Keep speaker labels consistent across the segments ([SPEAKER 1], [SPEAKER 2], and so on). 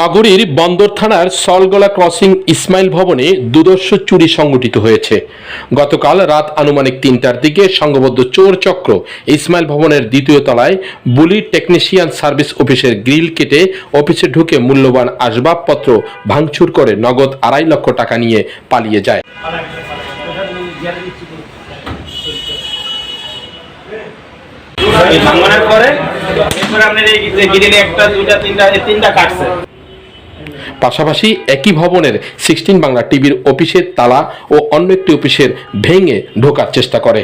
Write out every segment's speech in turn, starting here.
[SPEAKER 1] নগরীর বন্দর থানার সলগলা ক্রসিং ইসমাইল ভবনে দুদর্শ চুরি সংগঠিত হয়েছে। গতকাল রাত আনুমানিক তিনটার দিকে সংঘবদ্ধ চোর চক্র ইসমাইল ভবনের দ্বিতীয় তলায় বুলি টেকনিশিয়ান সার্ভিস অফিসের গ্রিল কেটে অফিসে ঢুকে মূল্যবান আসবাবপত্র ভাঙচুর করে নগদ আড়াই লক্ষ টাকা নিয়ে পালিয়ে যায়।
[SPEAKER 2] পরে এরপরে আপনার এই গ্রিলে একটা, দুইটা, তিনটা তিনটা কাটছে।
[SPEAKER 1] পাশাপাশি একই ভবনের সিক্সটিন বাংলা টিভির অফিসের তালা ও অন্য একটি অফিসের ভেঙে ঢোকার চেষ্টা করে।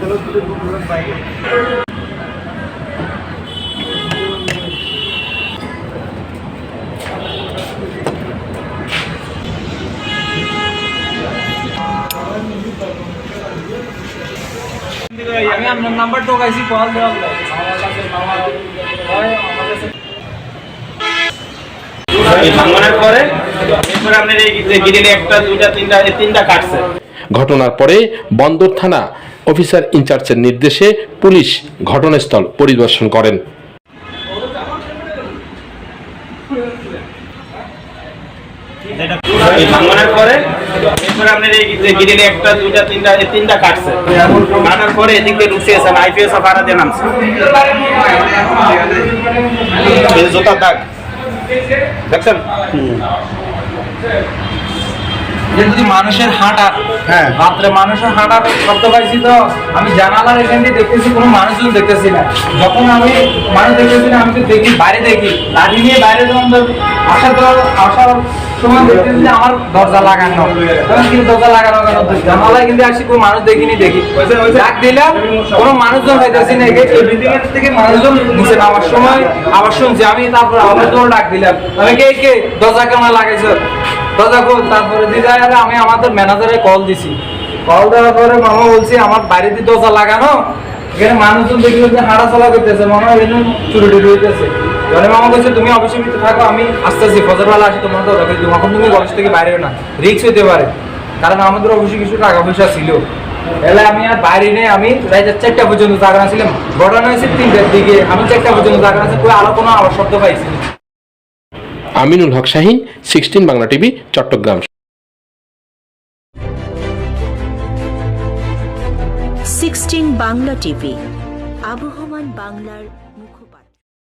[SPEAKER 3] चलो तुझे আমি আপনার নাম্বার ঢোকাইছি কল দেওয়া আমার কাছে আমার কাছে
[SPEAKER 2] এই পরে আপনার এই একটা দুইটা তিনটা তিনটা কাটছে।
[SPEAKER 1] ঘটনার পরে বন্দর থানা অফিসার ইনচার্জের নির্দেশে পুলিশ ঘটনাস্থল পরিদর্শন করেন।
[SPEAKER 2] একটা, দুইটা, তিনটা তিনটা কাটছে। কাটার পরে এদিক দিয়ে ঢুকছে এসে আইপিএস আরা দিয়ে নামছে। যে দাগ। দেখছেন?
[SPEAKER 3] যে যদি মানুষের হাঁটা
[SPEAKER 2] হ্যাঁ।
[SPEAKER 3] রাত্রে মানুষের হাঁটার শব্দ পাইছি তো আমি জানালার এখান দিয়ে দেখতেছি কোনো মানুষজন দেখতেছি না। যখন আমি মানুষ দেখতেছি না আমি তো দেখি বাইরে দেখি। লাঠি নিয়ে বাইরে যখন আসার তো আসার সময় দেখতেছি যে আমার দরজা লাগানো। কিন্তু দরজা লাগানো কেন জানালায় কিন্তু আসি কোনো মানুষ দেখিনি দেখি। ডাক দিলাম কোনো মানুষজন হইতেছি না এই বিল্ডিং এর থেকে মানুষজন নিচে নামার সময় আবার শুনছি আমি তারপর আবার তোর ডাক দিলাম। আমি কে কে? দরজা কেমন লাগাইছো? তারপরে দিদা আর আমি আমাদের ম্যানেজারে কল দিছি। কল দেওয়ার পরে মামা বলছি, আমার বাড়িতে দরজা লাগানো। এখানে মানুষজন দেখল যে হাঁটা চলা করতেছে হয় এখানে চুরি টুরি হইতেছে। জনে মামা বলছে, তুমি অফিসের ভিতরে থাকো, আমি আসতেছি ফজরবেলা আসি, তোমার দিব এখন তুমি কলেজ থেকে বাইরে না রিক্স হইতে পারে। কারণ আমাদের অফিসে কিছু টাকা পয়সা ছিল। এলে আমি আর বাইরে নেই, আমি রাইতে চারটা পর্যন্ত জাগানো ছিলাম। ঘটনা হয়েছে তিনটার দিকে, আমি চারটা পর্যন্ত জাগানো আছে কোনো আলো কোনো আওয়াজ শব্দ পাইছি।
[SPEAKER 1] Aminul Haque Shahin sixteen Bangla TV Chattogram.
[SPEAKER 4] Sixteen Bangla TV আবহমান বাংলার